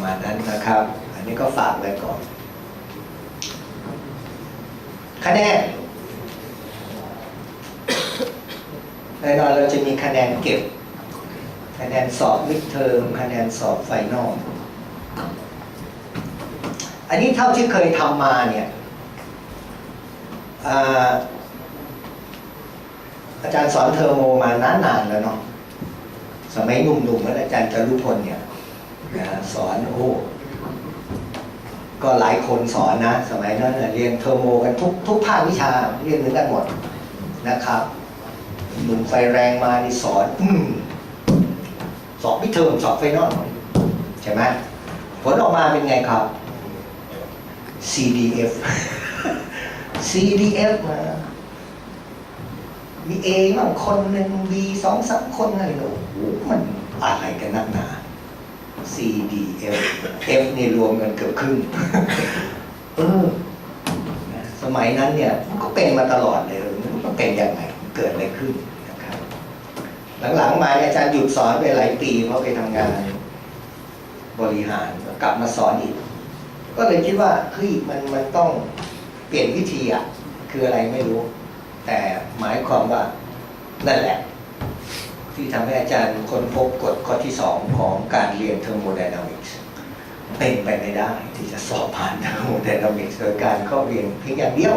ประมาณนั้นนะครับ อันนี้ก็ฝากไว้ก่อน คะแนนแน่นอนเราจะมีคะแนนเก็บ คะแนนสอบมิดเทอมคะแนนสอบไฟนอลอันนี้เท่าที่เคยทำมาเนี่ยอาอาจารย์สอนเทอร์โมมานานๆแล้วเนาะสมัยหนุ่มๆเหมือนอาจารย์จารุพลเนี่ย นะสอนโอ้ก็หลายคนสอนนะ สมัยนั้นเรียนเทอร์โมกันทุกทุกภาควิชาเรียนเหมือนกันหมดนะครับหนุ่มไฟแรงมานี่สอนอสอบพิเทอมสอบไฟนอลใช่ไหมผลออกมาเป็นไงครับ CDF CDF มามี A บ้างคนหนึ่ง B สองสามคนอะไรเนอะโอ้โหมันอะไรกันนักหนา C D F F นี่รวมกันเกือบครึ่งเออนะสมัยนั้นเนี่ยมันก็เป็นมาตลอดเลยเออมันก็เป็นยังไงเกิดอะไรขึ้นนะครับ หลังๆมาเนี่ยอาจารย์หยุดสอนไปหลายปีเพราะไปทำงาน บริหารก็กลับมาสอนอีก ก็เลยคิดว่าเฮ้ยมันมันต้องเปลี่ยนวิธีอะคืออะไรไม่รู้ แต่หมายความว่านั่นแหละ ที่ทำให้อาจารย์ค้นพบกฎข้อที่สองของการเรียนเทอร์โมไดนามิกส์เป็นไปไม่ได้ที่จะสอบผ่านเทอร์โมไดนามิกส์โดยการเข้าเรียนเพียงอย่างเดียว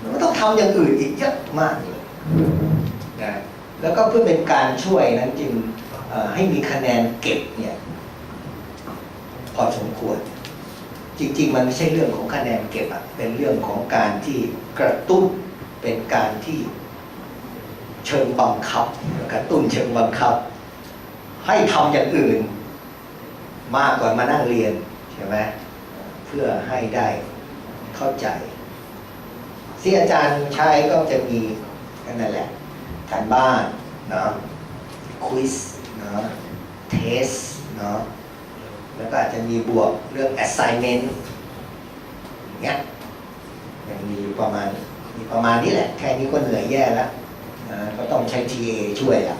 มันต้องทำอย่างอื่นอีกเยอะมากเลยนะแล้วก็เพื่อเป็นการช่วยนั้นจึงให้มีคะแนนเก็บเนี่ยพอสมควร จริง ๆ มันไม่ใช่เรื่องของคะแนนเก็บอะเป็นเรื่องของการที่กระตุ้นเป็นการที่ เชิงบังคับกระตุ้นเชิงบังคับ ให้ทำอย่างอื่น มากกว่ามานั่งเรียนใช่ไหมเพื่อให้ได้เข้าใจที่อาจารย์ใช้ก็จะมีนั่นแหละการบ้านเนาะควิสเนาะเทสเนาะแล้วก็อาจจะมีบวกเรื่อง assignment เงี้ยยังมีอยู่ประมาณมีประมาณนี้แหละ แค่นี้ก็เหนื่อยแย่แล้ว ก็ต้องใช้ TA ช่วยอะ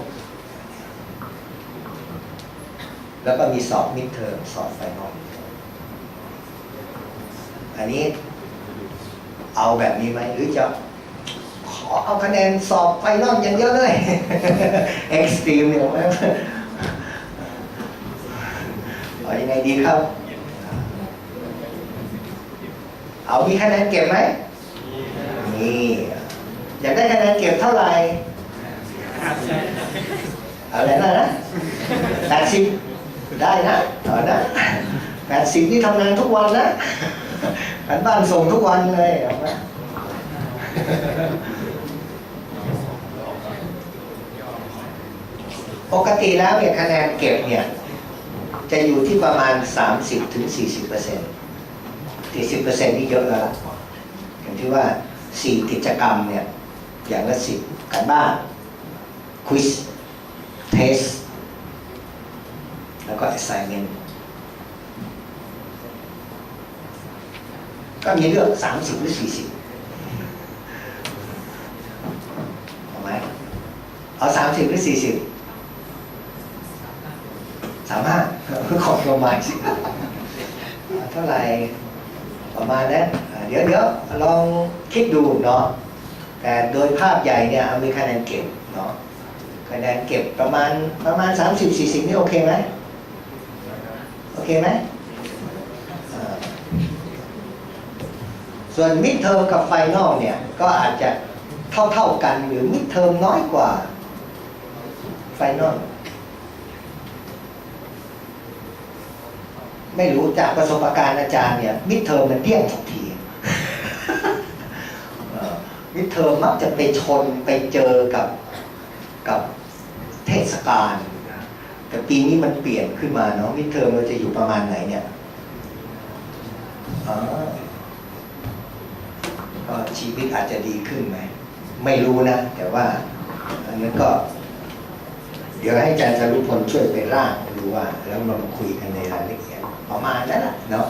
แล้วก็มีสอบ midterm สอบ final อันนี้เอาแบบนี้ไหมหรือจะขอเอาคะแนนสอบไฟนอลอย่างเดียวเลย extreme เนี่ยเอายังไงดีครับ เอามีคะแนนเก็บไหมนี่ อยากได้คะแนนเก็บเท่าไหร่อะไรนะนะแปดสิบได้นะเอานะแปดสิบนี่ทำงานทุกวันนะกันบ้านส่งทุกวันเลยเอาไหมปกติแล้วเนี่ยคะแนนเก็บเนี่ยจะอยู่ที่ประมาณ 30ถึง40เปอร์เซ็นต์40เปอร์เซ็นต์นี่เยอะแล้วล่ะอย่างที่ว่า 4 กิจกรรมเนี่ย อย่างละ10การบ้านควิสเทสแล้วก็ assignment ก็มีเลือก30หรือ40เอาไหมเอา30หรือ40สามห้าขอประมาณสิเท่าไหร่ประมาณนั้นเดี๋ยวเดี๋ยวลองคิดดูเนาะ แต่โดยภาพใหญ่เนี่ยมีคะแนนเก็บเนาะคะแนนเก็บประมาณประมาณ 30 40 นี่โอเคไหมโอเคไหมส่วนมิดเทอมกับไฟนอลเนี่ย ก็อาจจะเท่าเท่าๆกันหรือมิดเทอมน้อยกว่าไฟนอลไม่รู้จากประสบการณ์อาจารย์เนี่ยมิดเทอมมันเดี่ยงทุกที อ่อมิเทอมมักจะไปชนไปเจอกับกับเทศกาลแต่ปีนี้มันเปลี่ยนขึ้นมาเนาะมิเทอมเราจะอยู่ประมาณไหนเนี่ยอ๋อก็ชีวิตอาจจะดีขึ้นไหม ไม่รู้นะ แต่ว่า อันนั้นก็ เดี๋ยวให้อาจารย์จรุพลช่วยไปร่างดูว่า แล้วเรามาคุยกันในรายละเอียดประมาณนั้นแหละเนาะ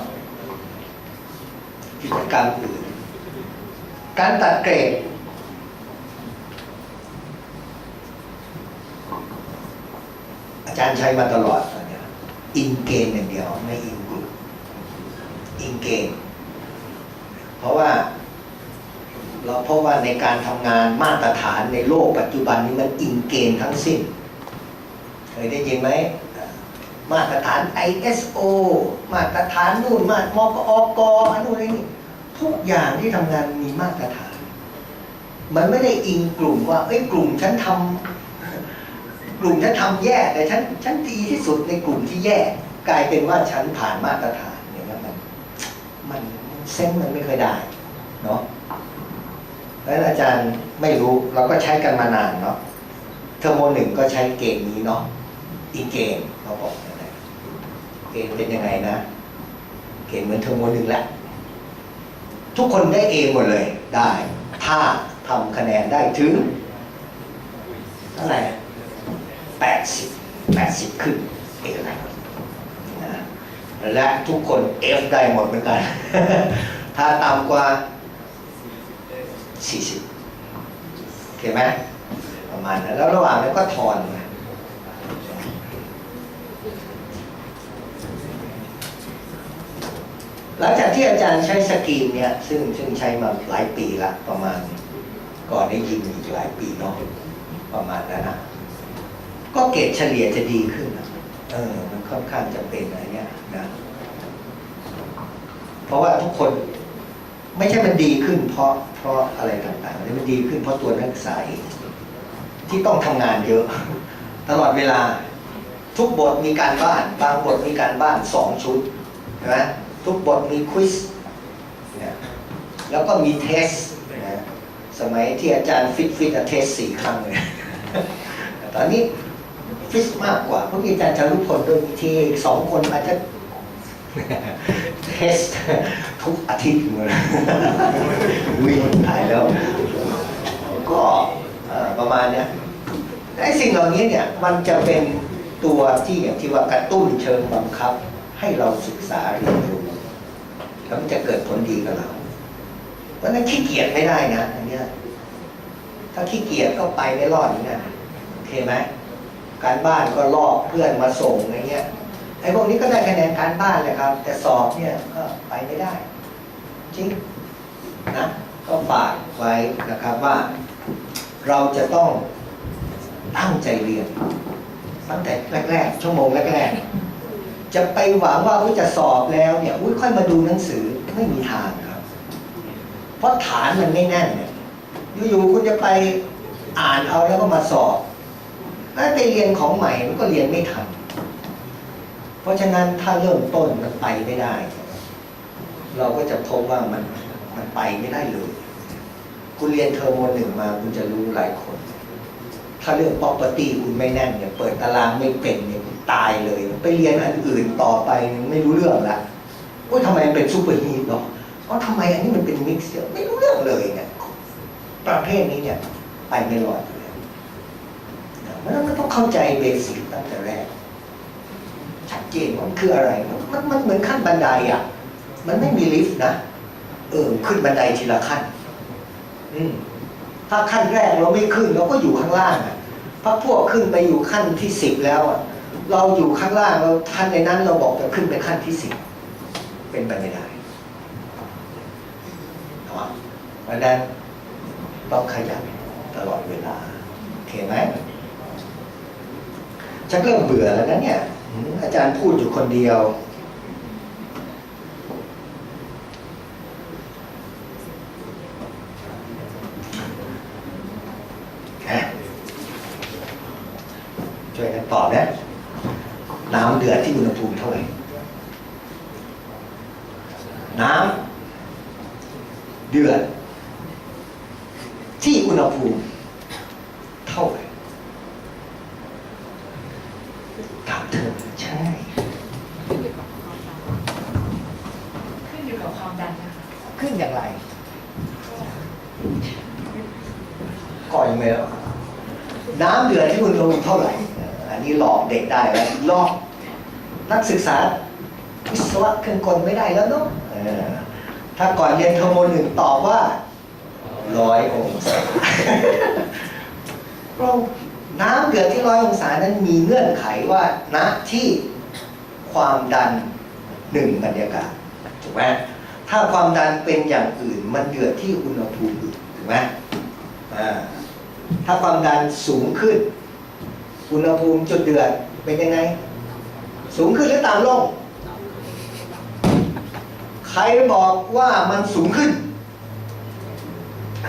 กิจกรรมอื่น การตัดเกรด อาจารย์ใช้มาตลอดตอนนี้อินเกณฑ์อย่างเดียว ไม่อินกลุ่มอินเกณฑ์เพราะว่า เราเพราะว่าในการทำงานมาตรฐานในโลกปัจจุบันนี้มันอินเกณฑ์ทั้งสิ้น เคยได้ยินไหมมาตรฐาน ISO มาตรฐานนู่นมาตรมกอกอนู่นไอ้นี่ ทุกอย่างที่ทำงานมีมาตรฐาน มันไม่ได้อิงกลุ่มว่า เอ้ยกลุ่มฉันทำกลุ่มฉันทำแย่แต่ฉันฉันดีที่สุดในกลุ่มที่แย่ กลายเป็นว่าฉันผ่านมาตรฐานเนี่ยนะมันมันเส้นมันไม่เคยได้เนาะแล้วอาจารย์ไม่รู้เราก็ใช้กันมานานเนาะเทอร์โมหนึ่งก็ใช้เกณฑ์นี้เนาะอีเกณฑ์เราบอกเกณฑ์เป็นยังไงนะ เกณฑ์เหมือนเทอร์โมหนึ่งแหละ ทุกคนได้เอหมดเลยได้ ถ้าทำคะแนนได้ถึงเท่าไหร่แปดสิบแปดสิบขึ้นเออะไรนะและทุกคน F ได้หมดเหมือนกัน ถ้าต่ำกว่าสี่สิบโอเคไหมประมาณนั้นแล้วระหว่างนั้นก็ทอนมา หลังจากที่อาจารย์ใช้สกรีนเนี่ยซึ่งซึ่งใช้มาหลายปีละประมาณก่อนได้ยินอีกหลายปีเนาะประมาณนั้นนะก็เกรดเฉลี่ยจะดีขึ้นนะเออ มันค่อนข้างจะเป็นอะไรเงี้ยนะเพราะว่าทุกคนไม่ใช่มันดีขึ้น เพราะเพราะอะไรต่างๆแต่มันดีขึ้นเพราะตัวนักศึกษาเองที่ต้องทำงานเยอะ ตลอดเวลา ทุกบทมีการบ้าน บางบทมีการบ้านสองชุดใช่ไหม ทุกบทมีควิสนี่ยแล้วก็มีเทสนะสมัยที่อาจารย์ฟิตฟิตเทสสี่ครั้งเลยตอนนี้ฟิตมากกว่าเพราะอาจารย์จารุพลโด้วยมีทีสองคนอาจจะเทสทุกอาทิตย์เลยวิ่งถ่ายแล้ว ก็ประมาณเนี้ยไอ้สิ่งเหล่านี้เนี่ยมันจะเป็นตัวที่อย่างที่ว่ากระตุ้นเชิงบังคับ ให้เราศึกษาเรียนรู้ แล้วมันจะเกิดผลดีกับเรา เพราะนั้นขี้เกียจไม่ได้นะอันนี้ถ้าขี้เกียจก็ไปไม่รอดงนี้นะโอเคไหมการบ้านก็ลอกเพื่อนมาส่งอะไรเงี้ยไอ้พวกนี้ก็ได้คะแนนการบ้านแหละครับ แต่สอบเนี่ยก็ไปไม่ได้ จริงนะก็ฝากไว้นะครับว่า เราจะต้องตั้งใจเรียนตั้งแต่แรก ๆ ชั่วโมงแรกๆ จะไปหวังว่าอุ๊ยจะสอบแล้วเนี่ยอุ้ยค่อยมาดูหนังสือไม่มีทางครับ เพราะฐานมันไม่แน่นเนี่ยอยู่ๆคุณจะไปอ่านเอาแล้วก็มาสอบแล้วไปเรียนของใหม่มันก็เรียนไม่ทัน เพราะฉะนั้นถ้าเริ่มต้นมันไปไม่ได้ เราก็จะพบว่ามันมันไปไม่ได้เลย คุณเรียนเทอร์โมหนึ่งมาคุณจะรู้หลายคน ถ้าเรื่อง property คุณไม่แน่นเนี่ยเปิดตารางไม่เป็นเนี่ย ตายเลย ไปเรียนอันอื่นต่อไปไม่รู้เรื่องละว่าทำไมเป็นซูเปอร์ฮีทเนาะเพราะทำไมอันนี้มันเป็นมิกซ์เดียไม่รู้เรื่องเลยเนี่ยประเภทนี้เนี่ยไปไม่รอดอยู่แล้วเพราะฉะนั้นมันต้องเข้าใจเบสิกตั้งแต่แรกชัดเจนว่ามันคืออะไร มันมันเหมือนขั้นบันไดอะ มันไม่มีลิฟต์นะ เออ ขึ้นบันไดทีละขั้น อืมถ้าขั้นแรกเราไม่ขึ้นเราก็อยู่ข้างล่างอะพระพวกขึ้นไปอยู่ขั้นที่สิบแล้วอะ เราอยู่ข้างล่างเราท่านในนั้นเราบอกจะขึ้นไปขั้นที่สิบเป็นไปไม่ได้เนะเพราะนั้นต้องขยันตลอดเวลาโอเคไหมชักเริ่มเบื่อแล้วนะเนี่ย อาจารย์พูดอยู่คนเดียว ช่วยกันตอบนะ น้ำเดือดที่อุณหภูมิเท่าไหร่ น้ำเดือด ที่อุณหภูมิ เท่าไหร่ถามเธอใช่ขึ้นอยู่กับความดันขึ้นอยู่กับความดันนะคะขึ้นอย่างไรก่อนยังไม่แล้วน้ำเดือดที่อุณหภูมิเท่าไหร่เอ่ออันนี้หลอกเด็กได้แล้วหลอก นักศึกษาวิศวะเครื่องกลไม่ได้แล้วเนาะเออถ้าก่อนเรียนเทอร์โมหนึ่งตอบว่าร้อยองศาเราน้ำเดือดที่ร้อยองศานั้นมีเงื่อนไขว่าณที่ความดันหนึ่งบรรยากาศถูกไหมถ้าความดันเป็นอย่างอื่นมันเดือดที่อุณหภูมิอื่นถูกไหมอ่าถ้าความดันสูงขึ้น อุณหภูมิจุดเดือดเป็นยังไง สูงขึ้นหรือต่ำลง ใครบอกว่ามันสูงขึ้น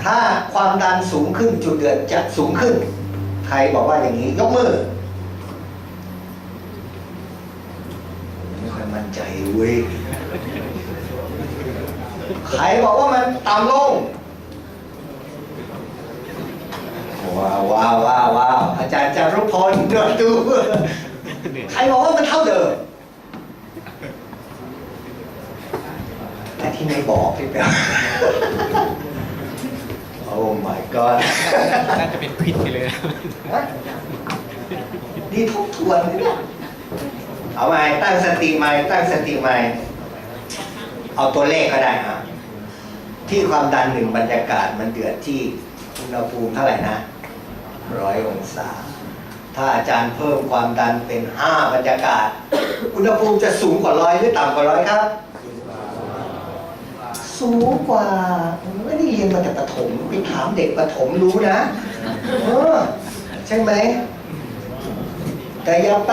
ถ้าความดันสูงขึ้นจุดเดือดจะสูงขึ้น ใครบอกว่าอย่างนี้ยกมือไม่ค่อยมั่นใจเว้ยใครบอกว่ามันต่ำลงว้าวว้าวว้าวอาจารย์จารุพรเดินดู ครบอกว่ามันเท่าเดิม แต่ที่ไม่บอกพี่แป๊บโอ้ my god น่าจะเป็นควิดไปเลย นี่ทบทวนเลยเนี่ยเอาใหม่ตั้งสติใหม่ตั้งสติใหม่ เอาตัวเลขก็ได้ฮะที่ความดันหนึ่งบรรยากาศมันเดือดที่อุณหภูมิเท่าไหร่นะร้อยองศา ถ้าอาจารย์เพิ่มความดันเป็นห้าบรรยากาศ อุณหภูมิจะสูงกว่าร้อยหรือต่ำกว่าร้อยครับ สูงกว่าไม่ได้เรียนมาแต่ประถมไปถามเด็กประถมรู้นะเออใช่ไหม แต่อย่าไป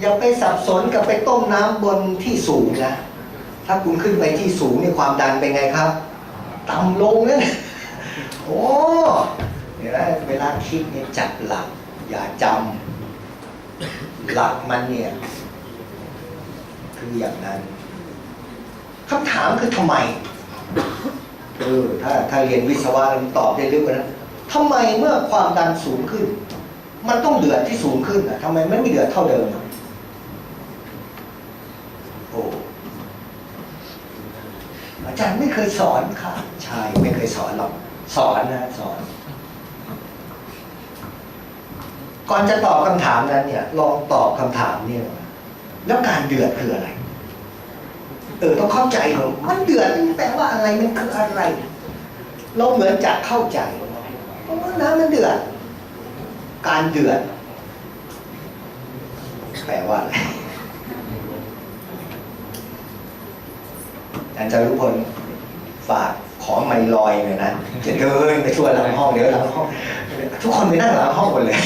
อย่าไปสับสนกับไปต้มน้ำบนที่สูงนะ ถ้าคุณขึ้นไปที่สูงนี่ความดันเป็นไงครับ ต่ำลงนะโอ้เดี๋ยวนะเวลาคิดเนี่ยจัดหลัก อย่าจำหลักมันเนี่ย คืออย่างนั้นคำถามคือทำไมเออถ้าถ้าเรียนวิศวะมันตอบได้ลึกกว่านั้นทำไมเมื่อความดันสูงขึ้น มันต้องเดือดที่สูงขึ้นอะทำไมไม่มีเดือดเท่าเดิมอะโอ้อาจารย์ไม่เคยสอนค่ะใช่ไม่เคยสอนหรอกสอนนะสอน ก่อนจะตอบคำถามนั้นเนี่ย ลองตอบคำถามเนี่ยแล้วการเดือดคืออะไร เออต้องเข้าใจเหรอมันเดือดแปลว่าอะไรมันคืออะไร เราเหมือนจะเข้าใจเพราะว่าน้ำมันเดือด การเดือดแปลว่าอะไรอาจารย์รุพลฝาก ของไมลอยหน่อยนะจะเดินไปทั่วหลังห้องเดี๋ยวหลังห้อง ทุกคนไปนั่งหลังห้องหมดเลย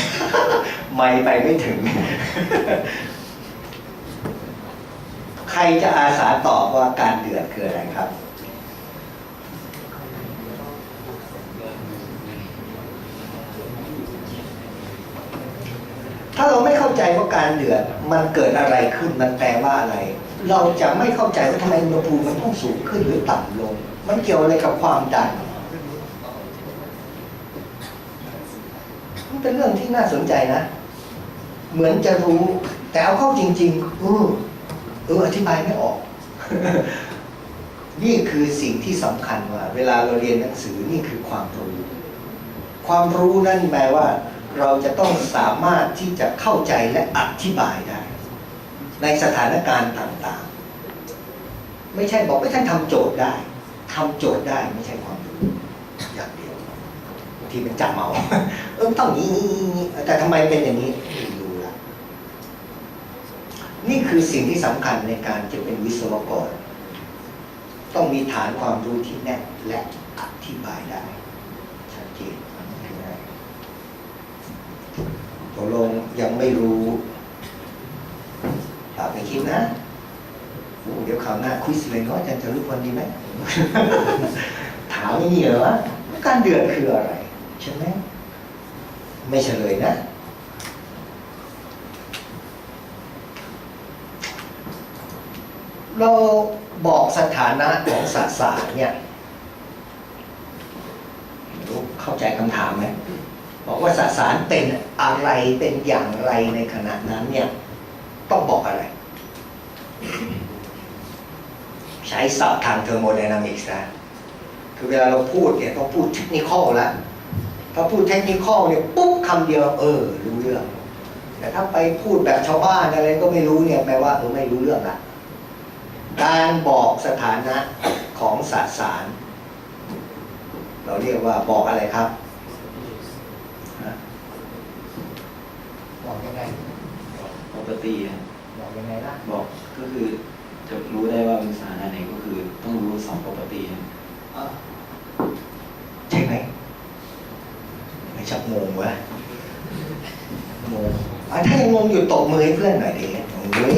ไม่ไปไม่ถึง ใครจะอาสาตอบว่าการเดือดคืออะไรครับถ้าเราไม่เข้าใจว่าการเดือดมันเกิดอะไรขึ้นมันแปลว่าอะไร เราจะไม่เข้าใจว่าทำไมอุณหภูมิมันต้องสูงขึ้นหรือต่ำลง มันเกี่ยวอะไรกับความดัน มันเป็นเรื่องที่น่าสนใจนะ เหมือนจะรู้ แต่เอาเข้าจริงๆเออเอออธิบายไม่ออก นี่คือสิ่งที่สำคัญว่า เวลาเราเรียนหนังสือนี่คือความรู้ ความรู้นั่นแปลว่า เราจะต้องสามารถที่จะเข้าใจและอธิบายได้ ในสถานการณ์ต่างๆ ไม่ใช่บอกไม่ใช่ทำโจทย์ได้ ทำโจทย์ได้ไม่ใช่ความรู้อย่างเดียวบางทีเป็นจับเมาเออต้องนี้แต่ทำไมเป็นอย่างนี้ไม่รู้ละนี่คือสิ่งที่สำคัญในการจะเป็นวิศวกร ต้องมีฐานความรู้ที่แน่นและอธิบายได้ชัดเจนตกลงยังไม่รู้ตอบไปคิดนะ เดี๋ยวคราวหน้าคุยเลยเนาอาจารย์จะรู้คนดีไหมถามไม่เหรอะการเดือดคืออะไรใช่ไหมไม่เฉลยนะ เราบอกสถานะของสสารเนี่ยรู้เข้าใจคำถามไหมบอกว่าสสารเป็นอะไรเป็นอย่างไรในขณะนั้นเนี่ย ต้องบอกอะไร ใช้ศัพท์ทางเทอร์โมไดนามิกส์นะคือเวลาเราพูดเนี่ยต้องพูดเทคนิคอลแล้วถ้าพูดเทคนิคอลเนี่ยปุ๊บคำเดียวเออ รู้เรื่อง แต่ถ้าไปพูดแบบชาวบ้านอะไรก็ไม่รู้เนี่ยแปลว่าเออไม่รู้เรื่องละการบอกสถานะของสสาร เราเรียกว่าบอกอะไรครับฮะบอกยังไงปกติบอกยังไงนะบอกก็คือ จะรู้ได้ว่าเป็นสถานะไหนก็คือต้องรู้สอง property ครับอะใช่ไหมไม่ชักงงวะงงอะถ้ายังงงอยู่ตบมือให้เพื่อนหน่อยดิโอ้ย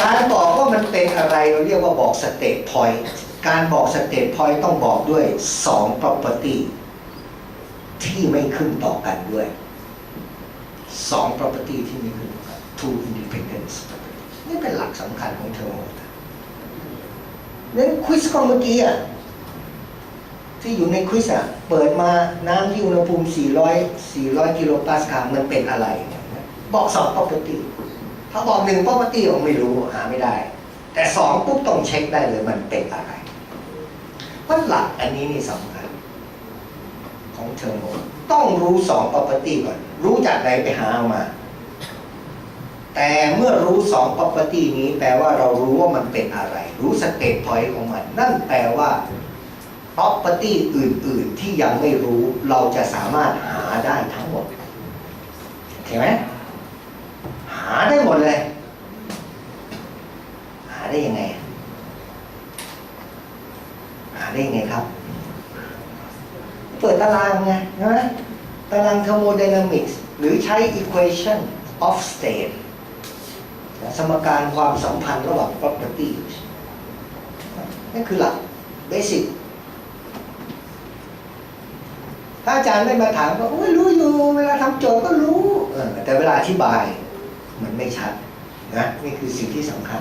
การบอกว่ามันเป็นอะไรเราเรียกว่าบอกสเต t พอยต์การบอกสเต t พอยต์ต้องบอกด้วยสอง property ที่ไม่ขึ้นต่อกันด้วยสอง property ที่ไม่ขึ้นต่อกัน two independent นี่เป็นหลักสำคัญของเทอร์โมนะนั้นควิสของเมื่อกี้อะที่อยู่ในควิสอะเปิดมาน้ำที่อุณหภูมิ 400 400 กิโลปาสคาลมันเป็นอะไรเนี่ยบอกสอง property ถ้าบอกหนึ่ง property ผมไม่รู้หาไม่ได้ แต่สองปุ๊บต้องเช็คได้เลยมันเป็นอะไรเพราะหลักอันนี้นี่สำคัญของเทอร์โมต้องรู้สอง property ก่อน รู้จากไหนไปหาเอามา แต่เมื่อรู้สอง property นี้แปลว่าเรารู้ว่ามันเป็นอะไร รู้สเต t พอยต์ของมัน นั่นแปลว่า property อื่น ๆ ที่ยังไม่รู้เราจะสามารถหาได้ทั้งหมดเห็นไหมหาได้หมดเลย หาได้ยังไง หาได้ยังไงครับ เปิดตารางไงใช่ไหมตาราง thermodynamics หรือใช้ equation of state สมการความสัมพันธ์ระหว่าง property นั่นคือหลัก basic ถ้าอาจารย์ไม่มาถามก็โอ้ยรู้อยู่ เวลาทำโจทย์ก็รู้เออแต่เวลาอธิบายมันไม่ชัดนะนี่คือสิ่งที่สำคัญ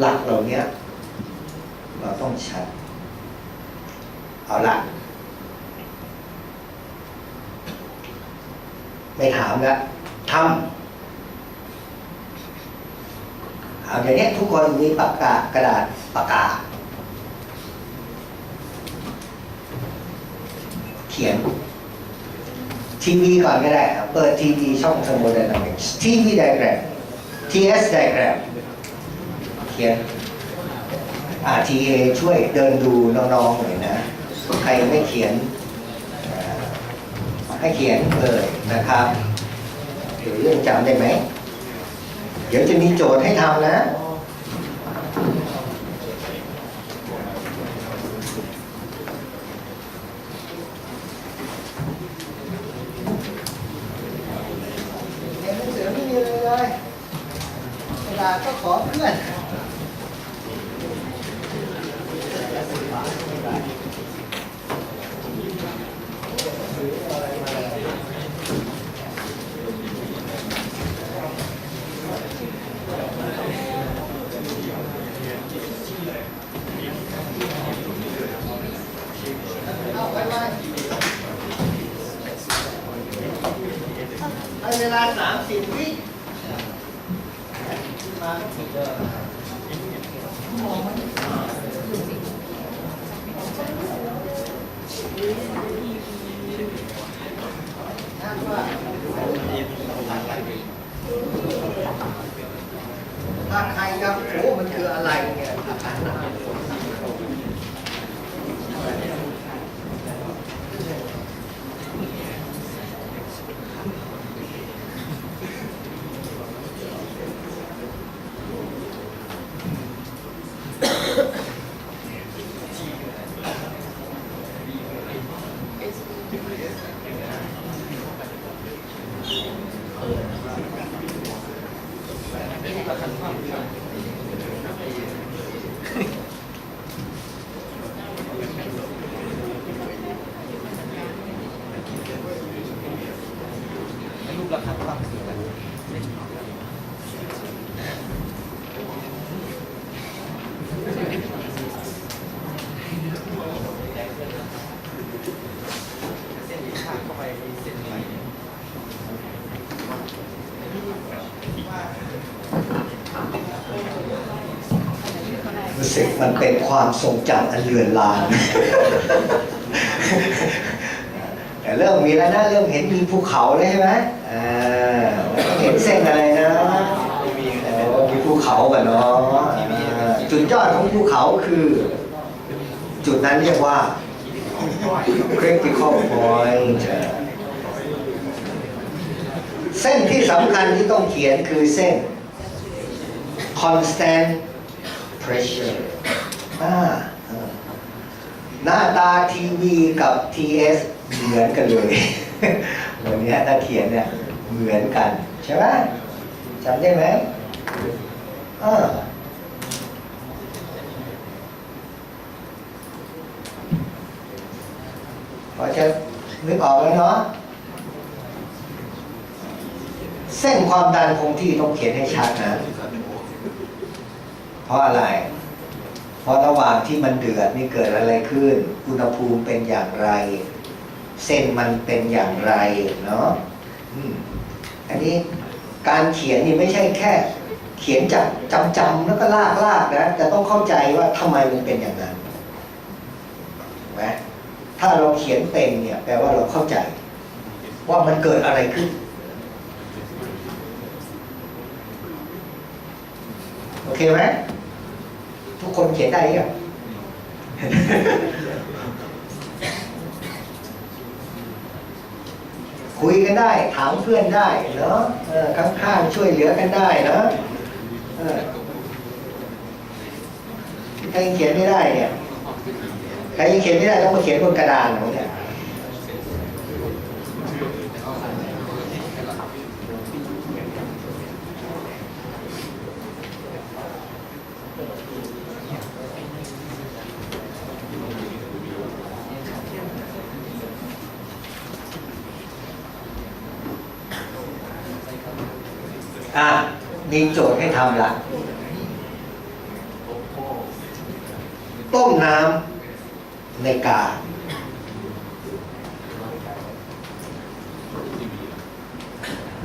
หลักเหล่านี้เราต้องชัด เอาละไม่ถามแล้วทำ เอาเดี๋ยนี้ทุกคนมีปากกากระดาษปากกา เขียน ทีวีก่อนก็ได้ครับเปิดทีวีช่องสมุดไดนามิกทีวีไดแกรม TS ไดแกรม เขียนอ่า TA ช่วยเดินดูน้องๆหน่อยนะ ใครไม่เขียน ให้เขียนเลยนะครับ เดี๋ยวเรื่องจำได้ไหม เดี๋ยวจะมีโจทย์ให้ทำนะเรียนหนังสือไม่มีเลยเลยเวลาก็ขอเพื่อน เอาไปไว้ให้เวลาสามสิบวิมาก็มองมันนั่นว่าถ้าใครยังโอ้มันคืออะไรเนี่ย รูประคับความเสียง เส้นที่ข้างเข้าไปเส้นไหล รู้สึก มันเป็นความทรงจำอันเลือนลางแต่เริ่มมีแล้วนะเริ่มเห็นมีภูเขาเลยใช่ไหมอ่าเห็นเส้นอะไรนะมีภูเขากันเนาะจุดยอดของภูเขาคือ จุดนั้นเรียกว่า critical point เส้นที่สำคัญที่ต้องเขียนคือเส้น constant pressure อ่าหน้าตาทีวีกับ TS เอสเหมือนกันเลยวันนี้ถ้าเขียนเนี่ยเหมือนกัน ใช่ไหมจำได้ไหมเออพอจะนึกออกแล้วเนาะเส้นความดันคงที่ต้องเขียนให้ชัดนะ เพราะอะไร ราะระหว่างที่มันเดือดนี่เกิดอะไรขึ้น อุณหภูมิเป็นอย่างไร เส้นมันเป็นอย่างไรเนาะอันนี้การเขียนนี่ไม่ใช่แค่ เขียนจากจำจำๆแล้วก็ลากลากๆนะแต่ต้องเข้าใจว่าทำไมมันเป็นอย่างนั้นถูกไหมถ้าเราเขียนเป็นเนี่ยแปลว่าเราเข้าใจ ว่ามันเกิดอะไรขึ้น โอเคไหม ทุกคนเขียนได้ยังคุยกันได้ ถามเพื่อนได้เนาะข้างๆช่วยเหลือกันได้เนาะใครยังเขียนไม่ได้เนี่ยใครยังเขียนไม่ได้ต้องมาเขียนบนกระดานของเนี่ย อะ มีโจทย์ให้ทำละต้มน้ำในกา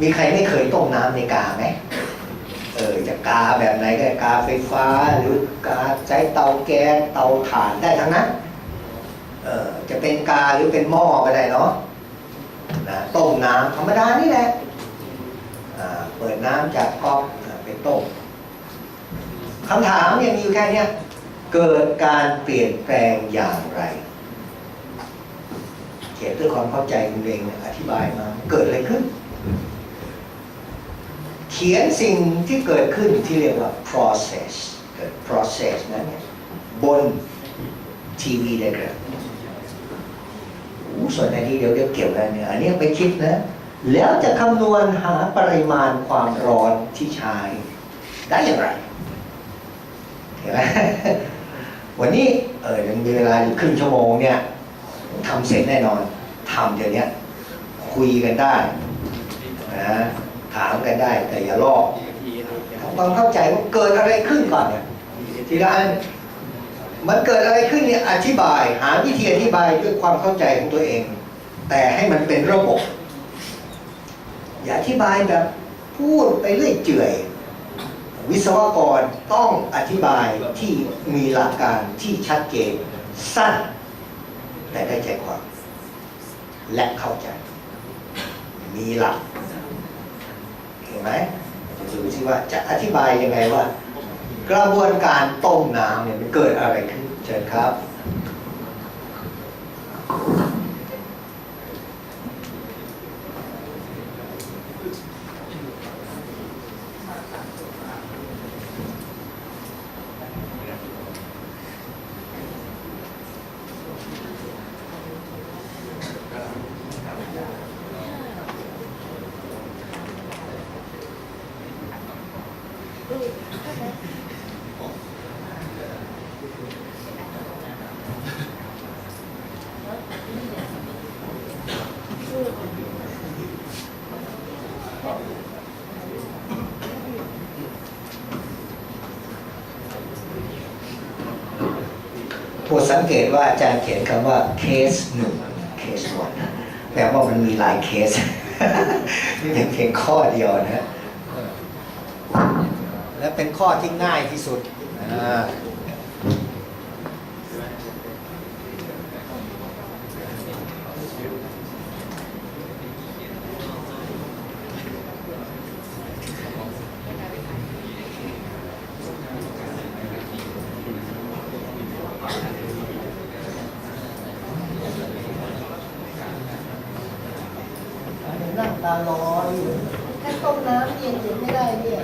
มีใครไม่เคยต้มน้ำในกาไหมเออจะกาแบบไหนก็ได้กาไฟฟ้าหรือกาใช้เตาแก๊สเตาถ่านได้ทั้งนั้นเออจะเป็นกาหรือเป็นหม้อก็ได้เนาะนะต้มน้ำธรรมดานี่แหละอ่าเปิดน้ำจากก๊อก อ่าไปต้มคำถามเนี่ยมีอยู่แค่เนี้ยเกิดการเปลี่ยนแปลงอย่างไรเขียนด้วยความเข้าใจคุณเองเนี่ยอธิบายมา เกิดอะไรขึ้น เขียนสิ่งที่เกิดขึ้นที่เรียกว่า process เกิด process นั้นเนี่ยบนทีวีได้เลยอู้ส่วนอันนี้เดี๋ยวเดี๋ยวเกี่ยวกันเนี่ยอันนี้ไปคิดนะ แล้วจะคำนวณหาปริมาณความร้อนที่ใช้ ได้อย่างไรเห็นไหมวันนี้เออยังมีเวลาอยู่ครึ่งชั่วโมงเนี่ยทำเสร็จแน่นอนทำเดี๋ยวนี้คุยกันได้นะถามกันได้แต่อย่าลอกทำความเข้าใจว่าเกิดอะไรขึ้นก่อนเนี่ยทีละอันมันเกิดอะไรขึ้นเนี่ยอธิบาย หาวิธีอธิบายด้วยความเข้าใจของตัวเอง แต่ให้มันเป็นระบบ อย่าอธิบายแบบพูดไปเรื่อยเจื่อย วิศวกรต้องอธิบายที่มีหลักการที่ชัดเจนสั้น แต่ได้ใจความ และเข้าใจ มีหลักเห็นไหมจะดูที่ว่าจะอธิบายยังไงว่า กระบวนการต้มน้ำเนี่ยมันเกิดอะไรขึ้นเชิญครับ งเกตว่าอาจารย์เขียนคำว่าเคสหนึ่งเคสวันแปลว่ามันมีหลายเคสนี่เป็นเพียงข้อเดียวนะและเป็นข้อที่ง่ายที่สุดอ่า ร้อยู่แค่ต้มน้ำเย็นๆไม่ได้เนี่ย